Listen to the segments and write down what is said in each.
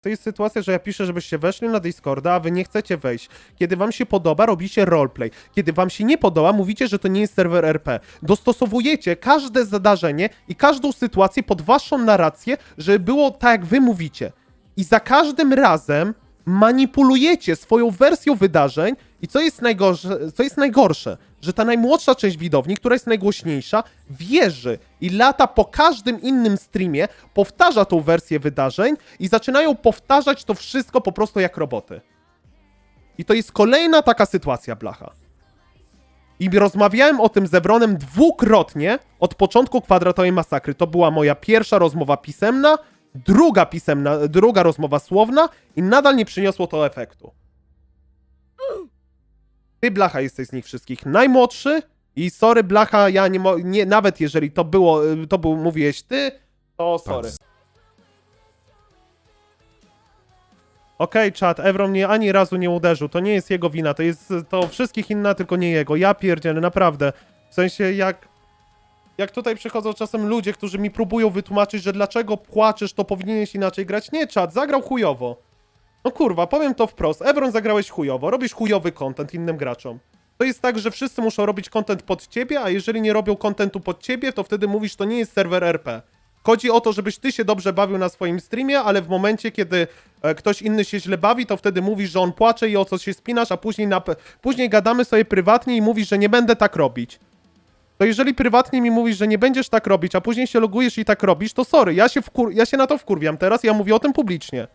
To jest sytuacja, że ja piszę, żebyście weszli na Discorda, a wy nie chcecie wejść. Kiedy wam się podoba, robicie roleplay. Kiedy wam się nie podoba, mówicie, że to nie jest serwer RP. Dostosowujecie każde zdarzenie i każdą sytuację pod waszą narrację, żeby było tak, jak wy mówicie. I za każdym razem manipulujecie swoją wersją wydarzeń i co jest najgorsze, co jest najgorsze, że ta najmłodsza część widowni, która jest najgłośniejsza, wierzy i lata po każdym innym streamie, powtarza tą wersję wydarzeń i zaczynają powtarzać to wszystko po prostu jak roboty. I to jest kolejna taka sytuacja, blacha. I rozmawiałem o tym z Evronem dwukrotnie od początku kwadratowej masakry. To była moja pierwsza rozmowa pisemna, druga pisemna, druga rozmowa słowna i nadal nie przyniosło to efektu. Ty, Blacha, jesteś z nich wszystkich najmłodszy i sorry, Blacha, ja nie, mo- nie nawet jeżeli to było, to był, mówiłeś ty, to sorry. Okej, czat, Evron mnie ani razu nie uderzył, to nie jest jego wina, to jest to wszystkich inna, tylko nie jego. Ja pierdzielę, naprawdę. W sensie, jak jak tutaj przychodzą czasem ludzie, którzy mi próbują wytłumaczyć, że dlaczego płaczesz, to powinieneś inaczej grać. Nie, czat, zagrał chujowo. No kurwa, powiem to wprost. Evron zagrałeś chujowo, robisz chujowy content innym graczom. To jest tak, że wszyscy muszą robić content pod ciebie, a jeżeli nie robią contentu pod ciebie, to wtedy mówisz, to nie jest serwer RP. Chodzi o to, żebyś ty się dobrze bawił na swoim streamie, ale w momencie, kiedy e, ktoś inny się źle bawi, to wtedy mówisz, że on płacze i o co się spinasz, a później, później gadamy sobie prywatnie i mówisz, że nie będę tak robić to jeżeli prywatnie mi mówisz, że nie będziesz tak robić, a później się logujesz i tak robisz, to sorry, ja się, wkur- ja się na to wkurwiam teraz, ja mówię o tym publicznie.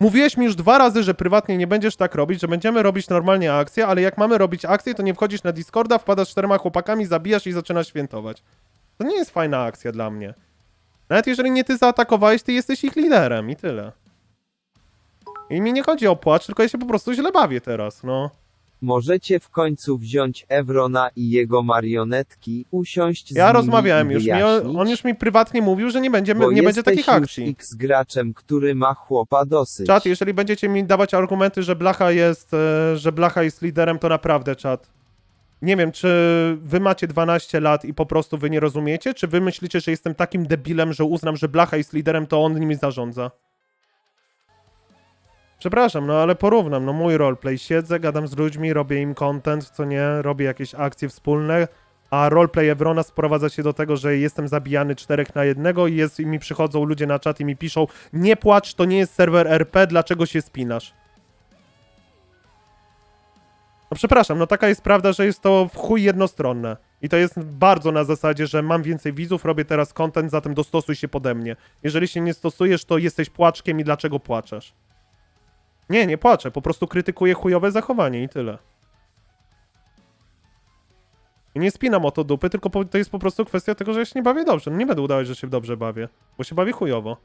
Mówiłeś mi już dwa razy, że prywatnie nie będziesz tak robić, że będziemy robić normalnie akcję, ale jak mamy robić akcję, to nie wchodzisz na Discorda, wpadasz czterema chłopakami, zabijasz i zaczynasz świętować. To nie jest fajna akcja dla mnie. Nawet jeżeli nie ty zaatakowałeś, ty jesteś ich liderem i tyle. I mi nie chodzi o płacz, tylko ja się po prostu źle bawię teraz, no. Możecie w końcu wziąć Evrona i jego marionetki, usiąść z Ja nimi rozmawiałem i już, mi, wyjaśnić, on już mi prywatnie mówił, że nie, będziemy, bo nie będzie jesteś takich już akcji. X graczem, który ma chłopa dosyć. Czat, jeżeli będziecie mi dawać argumenty, że Blacha jest, e, że Blacha jest liderem, to naprawdę, czat. Nie wiem, czy wy macie 12 lat i po prostu wy nie rozumiecie, czy wy myślicie, że jestem takim debilem, że uznam, że Blacha jest liderem, to on nimi zarządza. Przepraszam, no ale porównam, no mój roleplay, siedzę, gadam z ludźmi, robię im content, co nie, robię jakieś akcje wspólne, a roleplay Evrona sprowadza się do tego, że jestem zabijany czterech na jednego i, jest, i mi przychodzą ludzie na czat i mi piszą nie płacz, to nie jest serwer RP, dlaczego się spinasz? No przepraszam, no taka jest prawda, że jest to w chuj jednostronne. I to jest bardzo na zasadzie, że mam więcej widzów, robię teraz content, zatem dostosuj się pode mnie. Jeżeli się nie stosujesz, to jesteś płaczkiem i dlaczego płaczesz? Nie, nie płaczę, po prostu krytykuję chujowe zachowanie i tyle. I nie spinam o to dupy, tylko to jest po prostu kwestia tego, że ja się nie bawię dobrze. No nie będę udawać, że się dobrze bawię, bo się bawię chujowo.